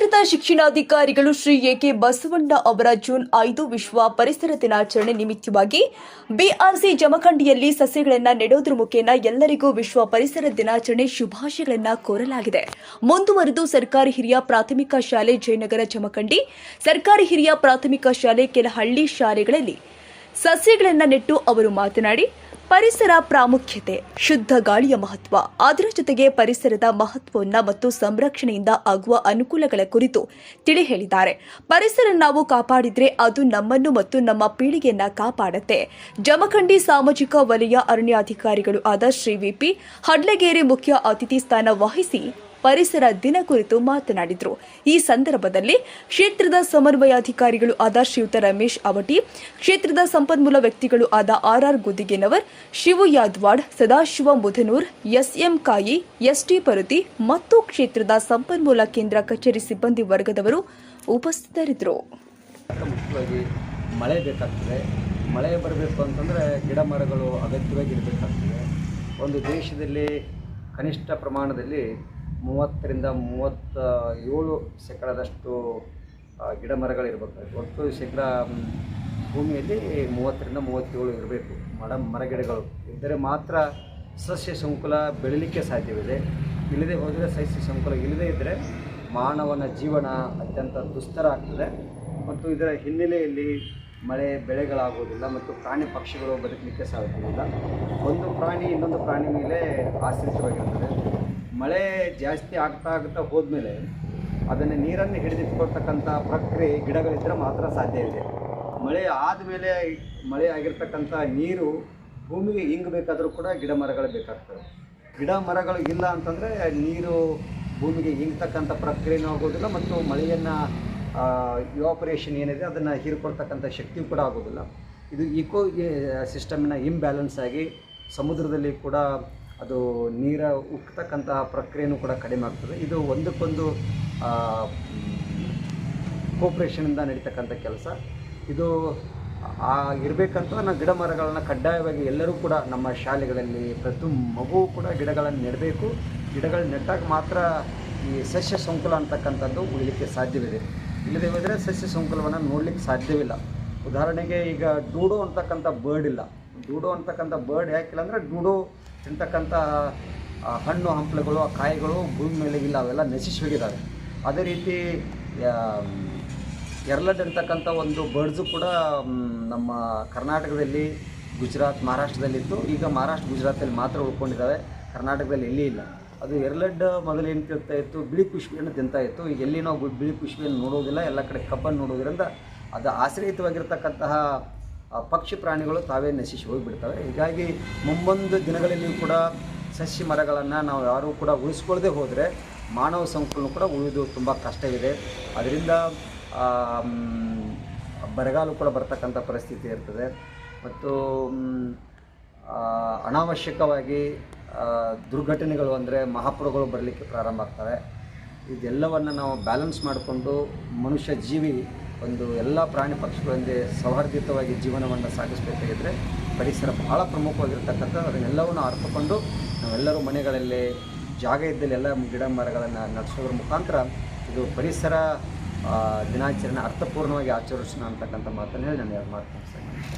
ಶಿಕ್ಷಣಾಧಿಕಾರಿಗಳು Shri A K Basavanna ಅವರ June ಐದು ವಿಶ್ವ ಪರಿಸರ ದಿನಾಚರಣೆ ನಿಮಿತ್ತವಾಗಿ ಬಿಆರ್ಸಿ ಜಮಖಂಡಿಯಲ್ಲಿ ಸಸ್ಯಗಳನ್ನು ನೆಡೋದ್ರ ಮುಖೇನ ಎಲ್ಲರಿಗೂ ವಿಶ್ವ ಪರಿಸರ ದಿನಾಚರಣೆ ಶುಭಾಶಯಗಳನ್ನು ಕೋರಲಾಗಿದೆ. ಮುಂದುವರೆದು ಸರ್ಕಾರಿ ಹಿರಿಯ ಪ್ರಾಥಮಿಕ ಶಾಲೆ ಜಯನಗರ ಜಮಖಂಡಿ, ಸರ್ಕಾರಿ ಹಿರಿಯ ಪ್ರಾಥಮಿಕ ಶಾಲೆ ಕೆಲ ಹಳ್ಳಿ ಶಾಲೆಗಳಲ್ಲಿ ಸಸ್ಯಗಳನ್ನು ನೆಟ್ಟು ಅವರು ಮಾತನಾಡಿ ಪರಿಸರ ಪ್ರಾಮುಖ್ಯತೆ, ಶುದ್ಧ ಗಾಳಿಯ ಮಹತ್ವ, ಅದರ ಜೊತೆಗೆ ಪರಿಸರದ ಮಹತ್ವವನ್ನ ಮತ್ತು ಸಂರಕ್ಷಣೆಯಿಂದ ಆಗುವ ಅನುಕೂಲಗಳ ಕುರಿತು ತಿಳಿ ಹೇಳಿದ್ದಾರೆ. ಪರಿಸರ ನಾವು ಕಾಪಾಡಿದ್ರೆ ಅದು ನಮ್ಮನ್ನು ಮತ್ತು ನಮ್ಮ ಪೀಳಿಗೆಯನ್ನ ಕಾಪಾಡುತ್ತೆ. ಜಮಖಂಡಿ ಸಾಮಾಜಿಕ ವಲಯ ಅರಣ್ಯಾಧಿಕಾರಿಗಳು ಆದ ಶ್ರೀ ವಿಪಿ ಹಡ್ಲಗೇರಿ ಮುಖ್ಯ ಅತಿಥಿ ಸ್ಥಾನ ವಹಿಸಿ ಪರಿಸರ ದಿನ ಕುರಿತು ಮಾತನಾಡಿದರು. ಈ ಸಂದರ್ಭದಲ್ಲಿ ಕ್ಷೇತ್ರದ ಸಮನ್ವಯಾಧಿಕಾರಿಗಳು ಆದ ಶ್ರೀಯುತ ರಮೇಶ್ ಅವಟಿ, ಕ್ಷೇತ್ರದ ಸಂಪನ್ಮೂಲ ವ್ಯಕ್ತಿಗಳು ಆದ R R Gudigenavar, Shivu Yadwad, Sadashiva Mudhanur, S M Kayi, S T Paruti ಮತ್ತು ಕ್ಷೇತ್ರದ ಸಂಪನ್ಮೂಲ ಕೇಂದ್ರ ಕಚೇರಿ ಸಿಬ್ಬಂದಿ ವರ್ಗದವರು ಉಪಸ್ಥಿತರಿದ್ದರು. ಮಳೆ ಬೇಕಾಗ್ತದೆ. ಮಳೆ ಬರಬೇಕು ಅಂತಂದರೆ ಗಿಡ ಮರಗಳು ಅಗತ್ಯವಾಗಿ ಇರಬೇಕಾಗ್ತದೆ. ಒಂದು ದೇಶದಲ್ಲಿ ಕನಿಷ್ಠ ಪ್ರಮಾಣದಲ್ಲಿ ಮೂವತ್ತರಿಂದ ಮೂವತ್ತ ಏಳು ಶೇಕಡದಷ್ಟು ಗಿಡ ಮರಗಳಿರಬೇಕಾಗುತ್ತೆ ಒಟ್ಟು ಶೇಕಡ ಭೂಮಿಯಲ್ಲಿ ಮೂವತ್ತರಿಂದ ಮೂವತ್ತೇಳು ಇರಬೇಕು ಮಡ, ಮರಗಿಡಗಳು. ಇದ್ದರೆ ಮಾತ್ರ ಸಸ್ಯ ಸಂಕುಲ ಬೆಳೀಲಿಕ್ಕೆ ಸಾಧ್ಯವಿದೆ. ಇಲ್ಲದೆ ಹೋದರೆ ಸಸ್ಯ ಸಂಕುಲ ಇಲ್ಲದೇ ಇದ್ದರೆ ಮಾನವನ ಜೀವನ ಅತ್ಯಂತ ದುಸ್ತರ ಆಗ್ತದೆ. ಮತ್ತು ಇದರ ಹಿನ್ನೆಲೆಯಲ್ಲಿ ಮಳೆ ಬೆಳೆಗಳಾಗುವುದಿಲ್ಲ ಮತ್ತು ಪ್ರಾಣಿ ಪಕ್ಷಿಗಳು ಬದುಕಲಿಕ್ಕೆ ಸಾಧ್ಯವಿಲ್ಲ. ಒಂದು ಪ್ರಾಣಿ ಇನ್ನೊಂದು ಪ್ರಾಣಿ ಮೇಲೆ ಆಶ್ರಿತವಾಗಿರ್ತದೆ ಮಳೆ ಜಾಸ್ತಿ ಆಗ್ತಾ ಆಗ್ತಾ ಹೋದ್ಮೇಲೆ ಅದನ್ನು ನೀರನ್ನು ಹಿಡಿದಿಟ್ಕೊಳ್ತಕ್ಕಂಥ ಪ್ರಕ್ರಿಯೆ ಗಿಡಗಳಿದ್ದರೆ ಮಾತ್ರ ಸಾಧ್ಯ ಇದೆ. ಮಳೆ ಆದಮೇಲೆ ಮಳೆ ಆಗಿರ್ತಕ್ಕಂಥ ನೀರು ಭೂಮಿಗೆ ಇಂಗಬೇಕಾದ್ರೂ ಕೂಡ ಗಿಡ ಮರಗಳು ಬೇಕಾಗ್ತವೆ. ಗಿಡ ಮರಗಳು ಇಲ್ಲ ಅಂತಂದರೆ ನೀರು ಭೂಮಿಗೆ ಹಿಂಗ್ತಕ್ಕಂಥ ಪ್ರಕ್ರಿಯೆನೂ ಆಗೋದಿಲ್ಲ ಮತ್ತು ಮಳೆಯನ್ನು ಇವಾಪರೇಷನ್ ಏನಿದೆ ಅದನ್ನು ಹೀರ್ಕೊಳ್ತಕ್ಕಂಥ ಶಕ್ತಿಯೂ ಕೂಡ ಆಗೋದಿಲ್ಲ. ಇದು ಇಕೋ ಸಿಸ್ಟಮಿನ ಇಂಬ್ಯಾಲೆನ್ಸ್ ಆಗಿ ಸಮುದ್ರದಲ್ಲಿ ಕೂಡ ಅದು ನೀರ ಉಕ್ತಕ್ಕಂತಹ ಪ್ರಕ್ರಿಯೆನೂ ಕೂಡ ಕಡಿಮೆ ಆಗ್ತದೆ. ಇದು ಒಂದಕ್ಕೊಂದು ಕೋಪ್ರೇಷನಿಂದ ನಡೀತಕ್ಕಂಥ ಕೆಲಸ. ಇದು, ಆ, ಇರಬೇಕಂತ ನಾವು ಗಿಡ ಮರಗಳನ್ನು ಕಡ್ಡಾಯವಾಗಿ ಎಲ್ಲರೂ ಕೂಡ ನಮ್ಮ ಶಾಲೆಗಳಲ್ಲಿ ಪ್ರತಿ ಮಗು ಕೂಡ ಗಿಡಗಳನ್ನು ನೆಡಬೇಕು. ಗಿಡಗಳು ನೆಟ್ಟಾಗ ಮಾತ್ರ ಈ ಸಸ್ಯ ಸಂಕುಲ ಅಂತಕ್ಕಂಥದ್ದು ಉಳಿಲಿಕ್ಕೆ ಸಾಧ್ಯವಿದೆ. ಇಲ್ಲದೇ ಹೋದರೆ ಸಸ್ಯ ಸಂಕುಲವನ್ನು ನೋಡಲಿಕ್ಕೆ ಸಾಧ್ಯವಿಲ್ಲ. ಉದಾಹರಣೆಗೆ ಈಗ ಡೂಡೋ ಅಂತಕ್ಕಂಥ ಬರ್ಡ್ ಇಲ್ಲ. ಡೂಡೋ ಅಂತಕ್ಕಂಥ ಬರ್ಡ್ ಯಾಕಿಲ್ಲ ಅಂದರೆ ಡೂಡೋ ತಿಂತಕ್ಕಂಥ ಹಣ್ಣು ಹಂಪಲುಗಳು, ಆ ಕಾಯಿಗಳು ಭೂಮಿ ಮೇಲೆ ಇಲ್ಲ, ಅವೆಲ್ಲ ನಶಿಸಿ ಹೋಗಿದ್ದಾವೆ ಅದೇ ರೀತಿ ಎರಲಡ್ ಅಂತಕ್ಕಂಥ ಒಂದು ಬರ್ಡ್ಸು ಕೂಡ ನಮ್ಮ ಕರ್ನಾಟಕದಲ್ಲಿ, ಗುಜರಾತ್ ಮಹಾರಾಷ್ಟ್ರದಲ್ಲಿತ್ತು ಈಗ ಮಹಾರಾಷ್ಟ್ರ, ಗುಜರಾತಲ್ಲಿ ಮಾತ್ರ ಉಳ್ಕೊಂಡಿದ್ದಾವೆ. ಕರ್ನಾಟಕದಲ್ಲಿ ಎಲ್ಲಿ ಇಲ್ಲ. ಅದು ಎರಲಡ್ ಮೊದಲು ಏನು ತಿಂತಾ ಇತ್ತು? ಬಿಳಿ ಪುಷ್ಪಿಯನ್ನು ತಿಂತಾ ಇತ್ತು. ಈಗ ಎಲ್ಲಿ ನಾವು ಬಿಳಿ ಪುಷ್ಪಿಯನ್ನು ನೋಡೋದಿಲ್ಲ, ಎಲ್ಲ ಕಡೆ ಕಬ್ಬನ್ನು ನೋಡೋದ್ರಿಂದ ಅದು ಆಶ್ರಯಿತವಾಗಿರ್ತಕ್ಕಂತಹ ಪಕ್ಷಿ ಪ್ರಾಣಿಗಳು ತಾವೇ ನಶಿಸಿ ಹೋಗಿಬಿಡ್ತವೆ. ಹೀಗಾಗಿ ಮುಂಬಂದು ದಿನಗಳಲ್ಲಿಯೂ ಕೂಡ ಸಸ್ಯ ಮರಗಳನ್ನು ನಾವು ಯಾರೂ ಕೂಡ ಉಳಿಸ್ಕೊಳ್ಳದೆ ಹೋದರೆ ಮಾನವ ಸಂಕುಲನ ಕೂಡ ಉಳಿದು ತುಂಬ ಕಷ್ಟವಿದೆ. ಅದರಿಂದ ಬರಗಾಲ ಕೂಡ ಬರ್ತಕ್ಕಂಥ ಪರಿಸ್ಥಿತಿ ಇರ್ತದೆ. ಮತ್ತು ಅನಾವಶ್ಯಕವಾಗಿ ದುರ್ಘಟನೆಗಳು ಅಂದರೆ ಮಹಾಪುರಗಳು ಬರಲಿಕ್ಕೆ ಪ್ರಾರಂಭ ಆಗ್ತವೆ. ಇದೆಲ್ಲವನ್ನು ನಾವು ಬ್ಯಾಲೆನ್ಸ್ ಮಾಡಿಕೊಂಡು ಮನುಷ್ಯ ಜೀವಿ ಒಂದು ಎಲ್ಲ ಪ್ರಾಣಿ ಪಕ್ಷಿಗಳೊಂದಿಗೆ ಸೌಹಾರ್ದಿತವಾಗಿ ಜೀವನವನ್ನು ಸಾಗಿಸಬೇಕಾಗಿದ್ದರೆ ಪರಿಸರ ಬಹಳ ಪ್ರಮುಖವಾಗಿರ್ತಕ್ಕಂಥ ಅದನ್ನೆಲ್ಲವನ್ನು ಅರ್ಥಕೊಂಡು ನಾವೆಲ್ಲರೂ ಮನೆಗಳಲ್ಲಿ ಜಾಗ ಇದ್ದಲ್ಲಿ ಎಲ್ಲ ಗಿಡ ಮರಗಳನ್ನು ನಡೆಸೋದ್ರ ಮುಖಾಂತರ ಇದು ಪರಿಸರ ದಿನಾಚರಣೆ ಅರ್ಥಪೂರ್ಣವಾಗಿ ಆಚರಿಸೋಣ ಅಂತಕ್ಕಂಥ ಮಾತನ್ನು ಹೇಳಿ ನಾನು ಎರಡು ಮಾತು